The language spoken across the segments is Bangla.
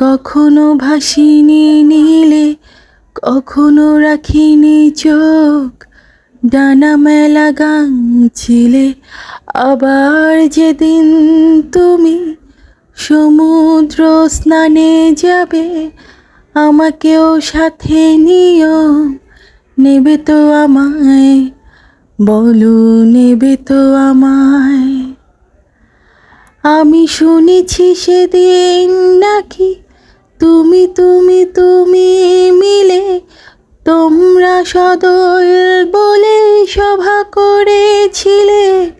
কখনো ভাসিনি নীলে, কখনো রাখিনি চোখ। ডানা মেলা গান ছিলে, আবার যেদিন তুমি সমুদ্র স্নানে যাবে, আমাকেও সাথে নিও। নেবে তো আমায়, বলো নেবে তো আমায়। আমি শুনেছি সেদিন নাকি তুমি তুমি মিলে তোমরা সদল বলে সভা করেছিলে।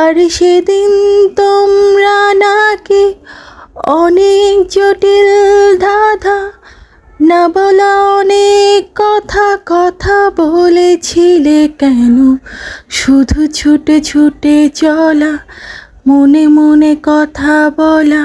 আর সেদিন তোমরা নাকি অনেক জটিল ধাঁধা, না বলা অনেক কথা কথা বলেছিলে কেন? শুধু ছুটে ছুটে চলা, মনে মনে কথা বলা